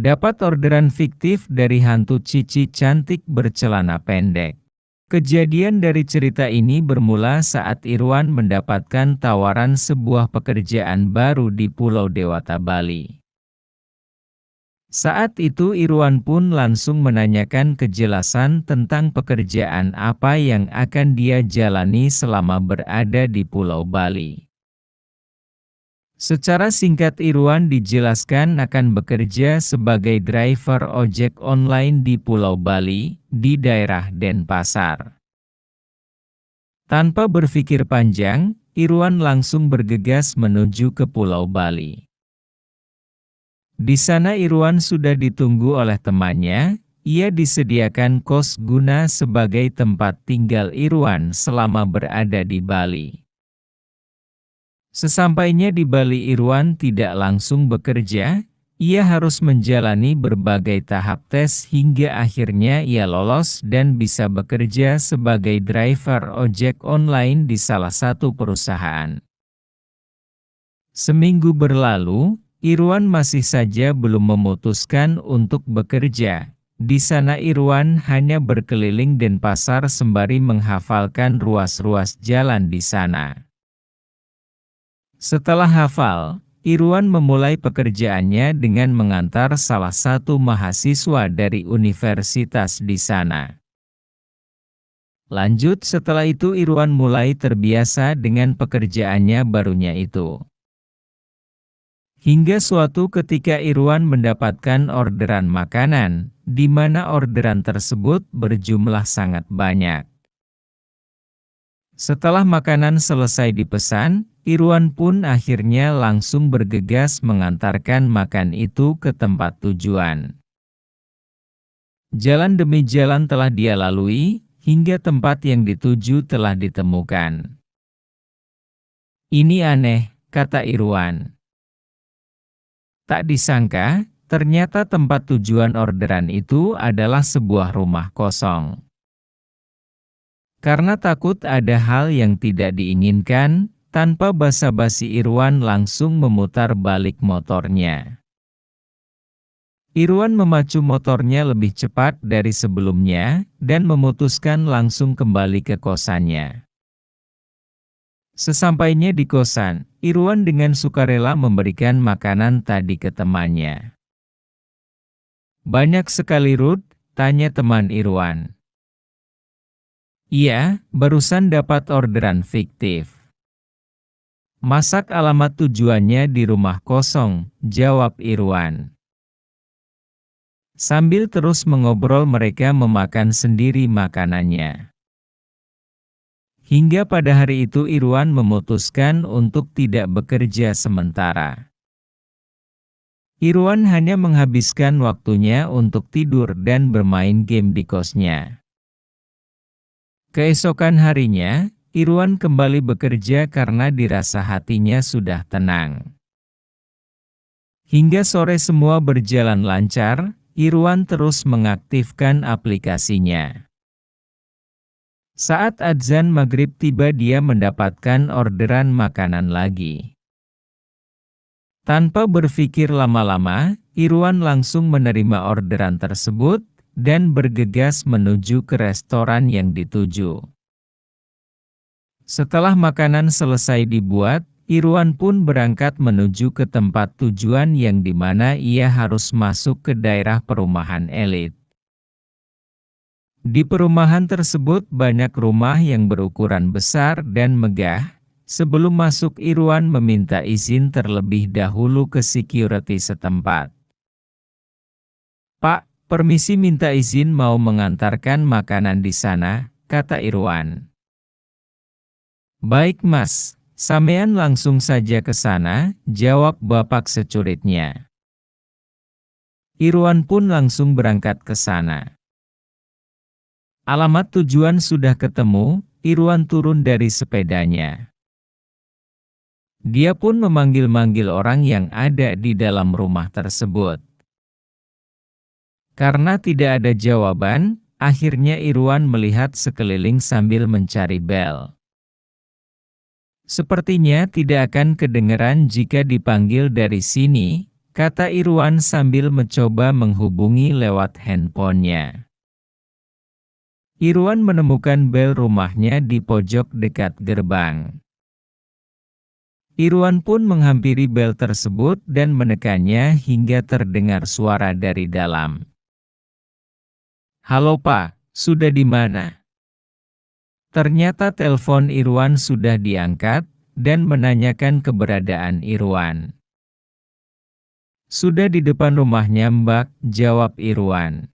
Dapat orderan fiktif dari hantu Cici cantik bercelana pendek. Kejadian dari cerita ini bermula saat Irwan mendapatkan tawaran sebuah pekerjaan baru di Pulau Dewata, Bali. Saat itu Irwan pun langsung menanyakan kejelasan tentang pekerjaan apa yang akan dia jalani selama berada di Pulau Bali. Secara singkat Irwan dijelaskan akan bekerja sebagai driver ojek online di Pulau Bali, di daerah Denpasar. Tanpa berpikir panjang, Irwan langsung bergegas menuju ke Pulau Bali. Di sana Irwan sudah ditunggu oleh temannya, ia disediakan kos guna sebagai tempat tinggal Irwan selama berada di Bali. Sesampainya di Bali Irwan tidak langsung bekerja, ia harus menjalani berbagai tahap tes hingga akhirnya ia lolos dan bisa bekerja sebagai driver ojek online di salah satu perusahaan. Seminggu berlalu, Irwan masih saja belum memutuskan untuk bekerja. Di sana Irwan hanya berkeliling Denpasar sembari menghafalkan ruas-ruas jalan di sana. Setelah hafal, Irwan memulai pekerjaannya dengan mengantar salah satu mahasiswa dari universitas di sana. Lanjut setelah itu Irwan mulai terbiasa dengan pekerjaannya barunya itu. Hingga suatu ketika Irwan mendapatkan orderan makanan, di mana orderan tersebut berjumlah sangat banyak. Setelah makanan selesai dipesan, Irwan pun akhirnya langsung bergegas mengantarkan makan itu ke tempat tujuan. Jalan demi jalan telah dia lalui, hingga tempat yang dituju telah ditemukan. Ini aneh, kata Irwan. Tak disangka, ternyata tempat tujuan orderan itu adalah sebuah rumah kosong. Karena takut ada hal yang tidak diinginkan, tanpa basa-basi Irwan langsung memutar balik motornya. Irwan memacu motornya lebih cepat dari sebelumnya, dan memutuskan langsung kembali ke kosannya. Sesampainya di kosan, Irwan dengan sukarela memberikan makanan tadi ke temannya. Banyak sekali Ruth, tanya teman Irwan. Iya, barusan dapat orderan fiktif. Masak alamat tujuannya di rumah kosong, jawab Irwan. Sambil terus mengobrol mereka memakan sendiri makanannya. Hingga pada hari itu Irwan memutuskan untuk tidak bekerja sementara. Irwan hanya menghabiskan waktunya untuk tidur dan bermain game di kosnya. Keesokan harinya, Irwan kembali bekerja karena dirasa hatinya sudah tenang. Hingga sore semua berjalan lancar, Irwan terus mengaktifkan aplikasinya. Saat adzan maghrib tiba dia mendapatkan orderan makanan lagi. Tanpa berpikir lama-lama, Irwan langsung menerima orderan tersebut, dan bergegas menuju ke restoran yang dituju. Setelah makanan selesai dibuat, Irwan pun berangkat menuju ke tempat tujuan yang di mana ia harus masuk ke daerah perumahan elit. Di perumahan tersebut banyak rumah yang berukuran besar dan megah. Sebelum masuk Irwan meminta izin terlebih dahulu ke security setempat. Pak, Permisi minta izin mau mengantarkan makanan di sana, kata Irwan. Baik mas, Samean langsung saja ke sana, jawab bapak securitnya. Irwan pun langsung berangkat ke sana. Alamat tujuan sudah ketemu, Irwan turun dari sepedanya. Dia pun memanggil-manggil orang yang ada di dalam rumah tersebut. Karena tidak ada jawaban, akhirnya Irwan melihat sekeliling sambil mencari bel. Sepertinya tidak akan kedengeran jika dipanggil dari sini, kata Irwan sambil mencoba menghubungi lewat handphonenya. Irwan menemukan bel rumahnya di pojok dekat gerbang. Irwan pun menghampiri bel tersebut dan menekannya hingga terdengar suara dari dalam. Halo Pak, sudah di mana? Ternyata telepon Irwan sudah diangkat dan menanyakan keberadaan Irwan. Sudah di depan rumahnya Mbak, jawab Irwan.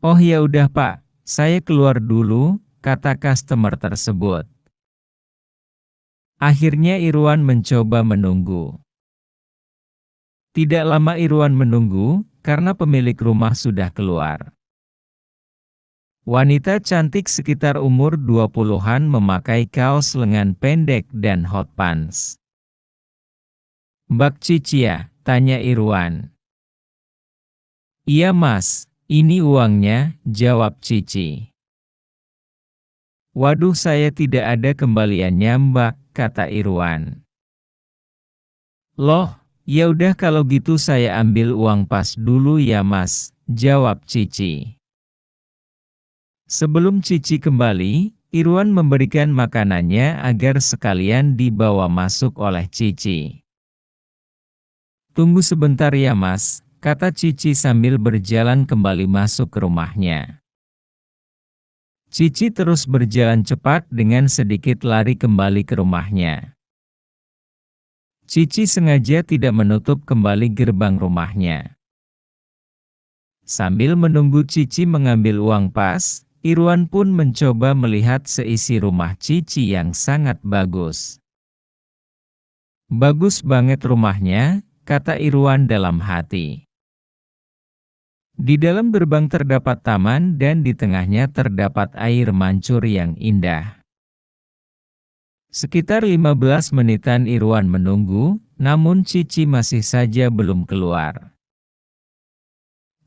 Oh ya udah pak, saya keluar dulu, kata customer tersebut. Akhirnya Irwan mencoba menunggu. Tidak lama Irwan menunggu, karena pemilik rumah sudah keluar. Wanita cantik sekitar umur 20-an memakai kaos lengan pendek dan hot pants. Mbak Cici ya? Tanya Irwan. Iya mas, ini uangnya, jawab Cici. Waduh saya tidak ada kembaliannya mbak, kata Irwan. Loh, ya udah kalau gitu saya ambil uang pas dulu ya mas, jawab Cici. Sebelum Cici kembali, Irwan memberikan makanannya agar sekalian dibawa masuk oleh Cici. Tunggu sebentar ya mas, kata Cici sambil berjalan kembali masuk ke rumahnya. Cici terus berjalan cepat dengan sedikit lari kembali ke rumahnya. Cici sengaja tidak menutup kembali gerbang rumahnya. Sambil menunggu Cici mengambil uang pas, Irwan pun mencoba melihat seisi rumah Cici yang sangat bagus. Bagus banget rumahnya, kata Irwan dalam hati. Di dalam gerbang terdapat taman dan di tengahnya terdapat air mancur yang indah. Sekitar 15 menitan Irwan menunggu, namun Cici masih saja belum keluar.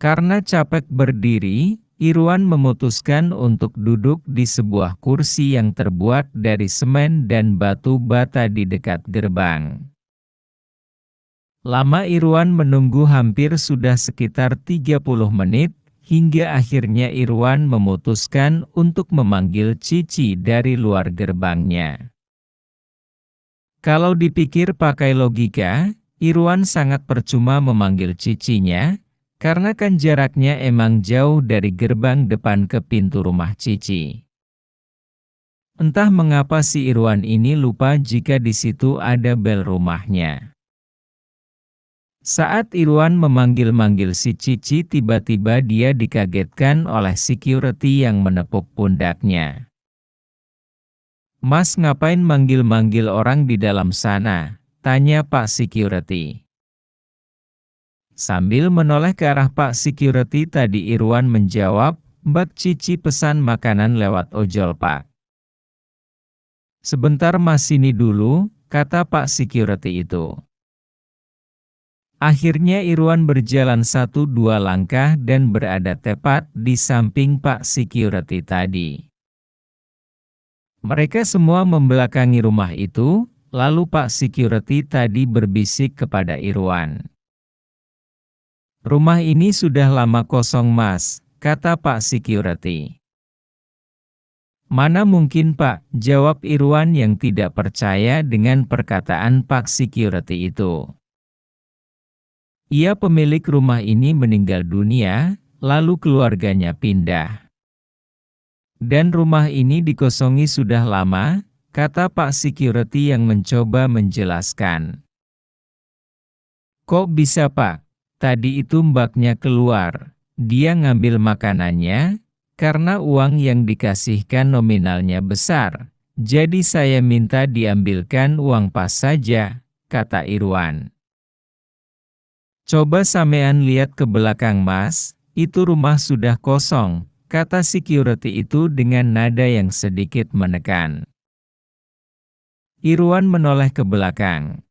Karena capek berdiri, Irwan memutuskan untuk duduk di sebuah kursi yang terbuat dari semen dan batu bata di dekat gerbang. Lama Irwan menunggu hampir sudah sekitar 30 menit, hingga akhirnya Irwan memutuskan untuk memanggil Cici dari luar gerbangnya. Kalau dipikir pakai logika, Irwan sangat percuma memanggil Cicinya, karena kan jaraknya emang jauh dari gerbang depan ke pintu rumah Cici. Entah mengapa si Irwan ini lupa jika di situ ada bel rumahnya. Saat Irwan memanggil-manggil si Cici tiba-tiba dia dikagetkan oleh security yang menepuk pundaknya. Mas ngapain manggil-manggil orang di dalam sana? Tanya Pak Security. Sambil menoleh ke arah Pak Security tadi Irwan menjawab, Mbak Cici pesan makanan lewat ojol Pak. Sebentar mas sini dulu, kata Pak Security itu. Akhirnya Irwan berjalan satu dua langkah dan berada tepat di samping Pak Security tadi. Mereka semua membelakangi rumah itu, lalu Pak Security tadi berbisik kepada Irwan. Rumah ini sudah lama kosong mas, kata Pak Security. Mana mungkin Pak, jawab Irwan yang tidak percaya dengan perkataan Pak Security itu. Ia pemilik rumah ini meninggal dunia, lalu keluarganya pindah. Dan rumah ini dikosongi sudah lama, kata Pak Security yang mencoba menjelaskan. Kok bisa Pak? Tadi itu mbaknya keluar, dia ngambil makanannya, karena uang yang dikasihkan nominalnya besar. Jadi saya minta diambilkan uang pas saja, kata Irwan. Coba samean lihat ke belakang mas, itu rumah sudah kosong, kata security itu dengan nada yang sedikit menekan. Irwan menoleh ke belakang.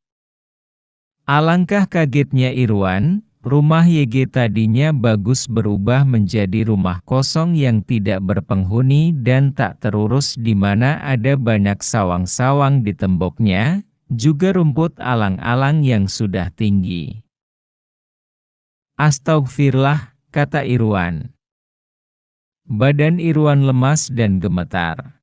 Alangkah kagetnya Irwan, rumah YG tadinya bagus berubah menjadi rumah kosong yang tidak berpenghuni dan tak terurus di mana ada banyak sawang-sawang di temboknya, juga rumput alang-alang yang sudah tinggi. Astagfirullah, kata Irwan. Badan Irwan lemas dan gemetar.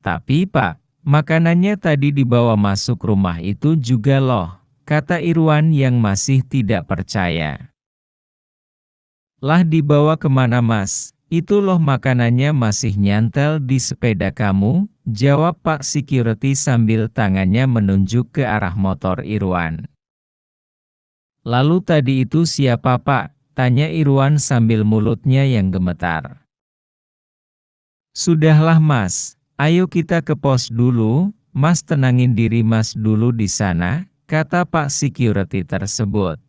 Tapi pak, makanannya tadi dibawa masuk rumah itu juga loh, kata Irwan yang masih tidak percaya. Lah dibawa ke mana mas? Itu loh makanannya masih nyantel di sepeda kamu, jawab Pak Security sambil tangannya menunjuk ke arah motor Irwan. Lalu tadi itu siapa pak? Tanya Irwan sambil mulutnya yang gemetar. Sudahlah mas, ayo kita ke pos dulu, mas tenangin diri mas dulu di sana, kata Pak Security tersebut.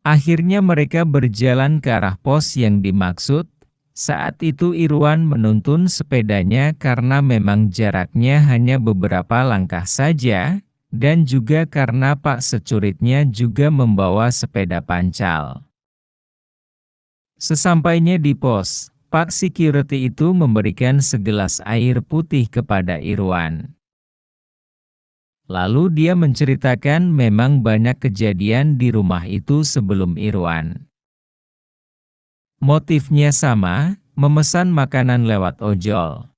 Akhirnya mereka berjalan ke arah pos yang dimaksud, saat itu Irwan menuntun sepedanya karena memang jaraknya hanya beberapa langkah saja, dan juga karena Pak securitnya juga membawa sepeda pancal. Sesampainya di pos, Pak security itu memberikan segelas air putih kepada Irwan. Lalu dia menceritakan memang banyak kejadian di rumah itu sebelum Irwan. Motifnya sama, memesan makanan lewat ojol.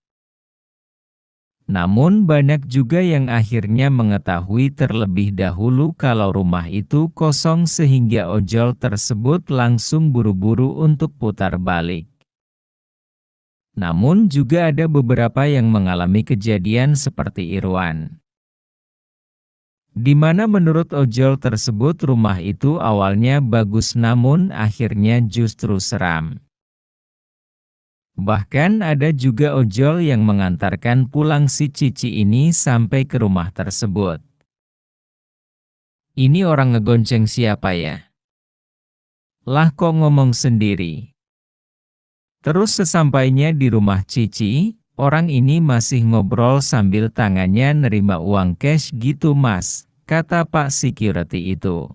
Namun banyak juga yang akhirnya mengetahui terlebih dahulu kalau rumah itu kosong sehingga ojol tersebut langsung buru-buru untuk putar balik. Namun juga ada beberapa yang mengalami kejadian seperti Irwan. Di mana menurut ojol tersebut rumah itu awalnya bagus namun akhirnya justru seram. Bahkan ada juga ojol yang mengantarkan pulang si Cici ini sampai ke rumah tersebut. Ini orang ngegonceng siapa ya? Lah kok ngomong sendiri. Terus sesampainya di rumah Cici, orang ini masih ngobrol sambil tangannya nerima uang cash gitu mas, kata Pak Security itu.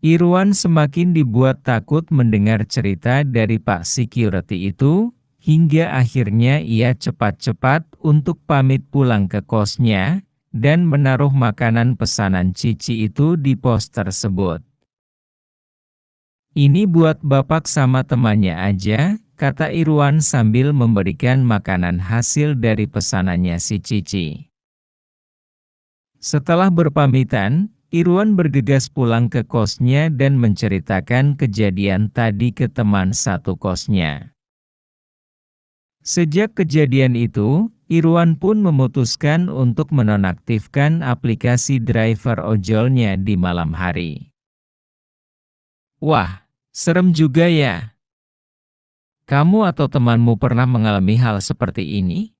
Irwan semakin dibuat takut mendengar cerita dari Pak Security itu, hingga akhirnya ia cepat-cepat untuk pamit pulang ke kosnya, dan menaruh makanan pesanan Cici itu di pos tersebut. Ini buat bapak sama temannya aja, kata Irwan sambil memberikan makanan hasil dari pesanannya si Cici. Setelah berpamitan, Irwan bergegas pulang ke kosnya dan menceritakan kejadian tadi ke teman satu kosnya. Sejak kejadian itu, Irwan pun memutuskan untuk menonaktifkan aplikasi driver ojolnya di malam hari. Wah, serem juga ya. Kamu atau temanmu pernah mengalami hal seperti ini?